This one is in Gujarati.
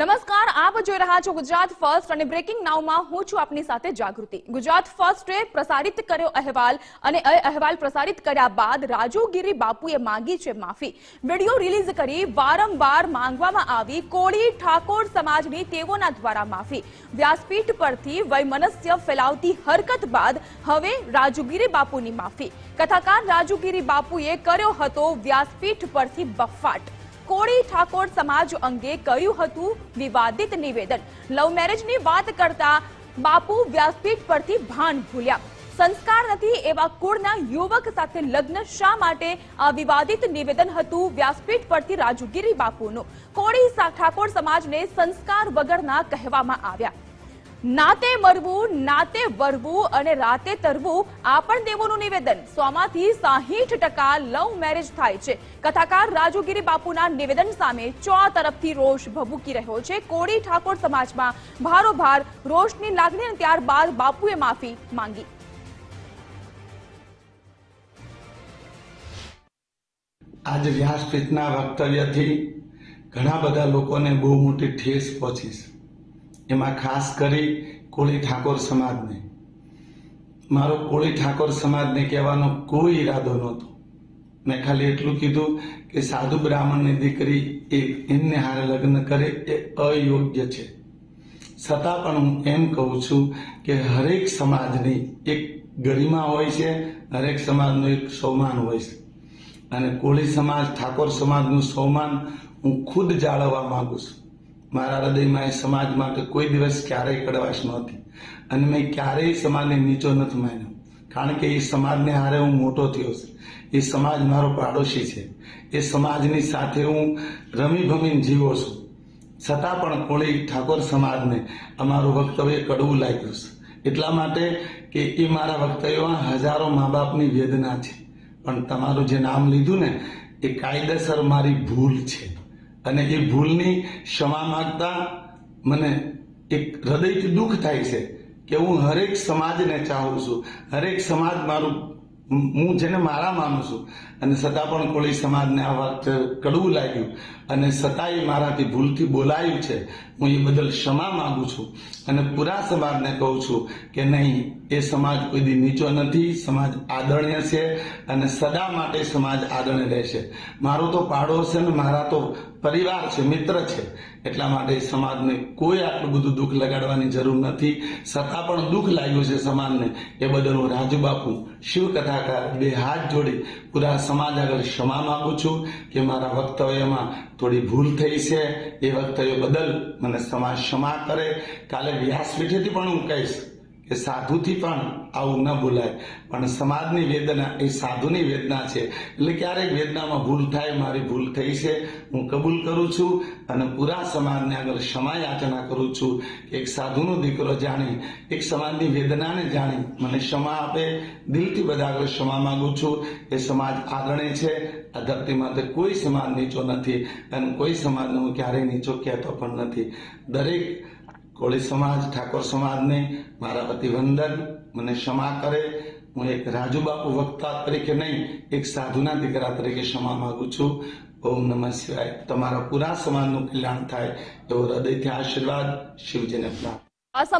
નમસ્કાર, આપ જોઈ રહ્યા છો ગુજરાત ફર્સ્ટ અને બ્રેકિંગ નાઉમાં હું છું આપની સાથે જાગૃતિ. ગુજરાત ફર્સ્ટે પ્રસારિત કર્યો અહેવાલ અને એ અહેવાલ પ્રસારિત કર્યા બાદ રાજુગીરી બાપુએ માંગી છે માફી. વીડિયો રિલીઝ કરી વારંવાર માંગવામાં આવી કોળી ઠાકોર સમાજની તેઓના દ્વારા માફી. વ્યાસપીઠ પરથી વૈમનસ્ય ફેલાવતી હરકત બાદ હવે રાજુગીરી બાપુની માફી. કથાકાર રાજુગીરી બાપુએ કર્યો હતો વ્યાસપીઠ પરથી બફાટ. કોળી ઠાકોર સમાજ અંગે કહ્યું હતું વિવાદિત નિવેદન. લવ મેરેજની વાત કરતા બાપુ વ્યાસપીઠ પરથી ભાન ભૂલ્યા. સંસ્કાર નથી એવા કુળના યુવક સાથે લગ્ન શા માટે? આ વિવાદિત નિવેદન હતું વ્યાસપીઠ પરથી રાજુગીરી બાપુનું. કોળી ઠાકોર સમાજને સંસ્કાર વગરના કહેવામાં આવ્યા. નાતે મરવું, નાતે વરવું અને રાતે તરવું આ પણ દેવોનું નિવેદન. સોમાંથી સાહીઠ ટકા લવ મેરેજ થાય છે. કથાકાર રાજુગીરી બાપુના નિવેદન સામે ચો તરફથી રોષ ભભૂકી રહ્યો છે. કોળી ઠાકોર સમાજમાં ભારોભાર રોષની લાગણી અને ત્યારબાદ બાપુએ માફી માંગી. આજ વ્યાસપીઠના વક્તવ્યથી ઘણા બધા લોકોને બહુ મોટી ઠેસ પહોંચી છે. એમાં ખાસ કરી કોળી ઠાકોર સમાજને. મારો કોળી ઠાકોર સમાજને કહેવાનો કોઈ ઈરાદો નહોતો. મેં ખાલી એટલું કીધું કે સાધુ બ્રાહ્મણની દીકરી એ એમને હારે લગ્ન કરે એ અયોગ્ય છે. છતાં પણ હું એમ કહું છું કે હરેક સમાજની એક ગરિમા હોય છે, હરેક સમાજનું એક સૌમાન હોય છે. અને કોળી સમાજ, ઠાકોર સમાજનું સૌમાન હું ખુદ જાળવવા માગું છું. મારા હૃદયમાં એ સમાજ માટે કોઈ દિવસ ક્યારેય કડવાશ નહોતી. અને મેં ક્યારેય સમાજને નીચો નથી માન્યો. કારણ કે એ સમાજને હારે હું મોટો થયો છું. એ સમાજ મારો પાડોશી છે. એ સમાજની સાથે હું રમી ભમીને જીવો છું. છતાં પણ કોળી ઠાકોર સમાજને અમારું વક્તવ્ય કડવું લાગ્યું છે. એટલા માટે કે એ મારા વક્તવ્યમાં હજારો મા બાપની વેદના છે. પણ તમારું જે નામ લીધું ને, એ કાયદેસર મારી ભૂલ છે. અને એ ભૂલની ક્ષમા માગતા મને એક હૃદયથી દુઃખ થાય છે કે હું હરેક સમાજને ચાહું છું. હરેક સમાજ મારું હું જેને મારા માનું છું, અને છતાં પણ કોળી સમાજને આ વાત કડવું લાગ્યું, અને છતાંય મારાથી ભૂલથી બોલાયું છે, હું એ બદલ ક્ષમા માગું છું, અને પૂરા સમાજને કહું છું કે નહીં, એ સમાજ કોઈ નીચો નથી, સમાજ આદરણીય છે, અને સદા માટે સમાજ આદરણીય રહેશે. મારો તો પાડોશ છે ને મારા તો પરિવાર છે, મિત્ર છે, એટલા માટે સમાજને કોઈ આટલું બધું દુઃખ લગાડવાની જરૂર નથી. છતાં પણ દુઃખ લાગ્યું છે સમાજને, એ બદલ હું રાજુબાપુ શિવ કથાકાર બે હાથ જોડી પૂરા સમાજ આગળ ક્ષમા માંગુ છું કે મારા વક્તવ્યમાં થોડી ભૂલ થઈ છે. એ વક્તવ્ય બદલ મને સમાજ ક્ષમા કરે. કાલે વ્યાસપીઠેથી પણ હું કહીશ કે સાધુથી પણ આવું ન બોલાય. પણ સમાજની વેદના, એ સાધુની વેદના છે. એટલે ક્યારેક વેદનામાં ભૂલ થાય, મારી ભૂલ થઈ છે, હું કબૂલ કરું છું અને પૂરા સમાજને આગળ ક્ષમા યાચના કરું છું એક સાધુનો દીકરો જાણી, એક સમાજની વેદનાને જાણી મને ક્ષમા આપે. દિલથી બધા આગળ ક્ષમા માંગુ છું. એ સમાજ આદરણીય છે. આ ધરતી માથે કોઈ સમાજ નીચો નથી અને કોઈ સમાજને હું ક્યારેય નીચો કહેતો પણ નથી. દરેક કોળી સમાજ, ઠાકોર સમાજને મારા વતી મને ક્ષમા કરે. હું એક રાજુબાપુ વક્તા તરીકે નહીં, એક સાધુના દીકરા તરીકે ક્ષમા માંગુ છું. ઓમ નમઃ શિવાય. તમારા પૂરા સમાજનું કલ્યાણ થાય. એવો હૃદયથી આશીર્વાદ. શિવજીને પ્રાપ્ત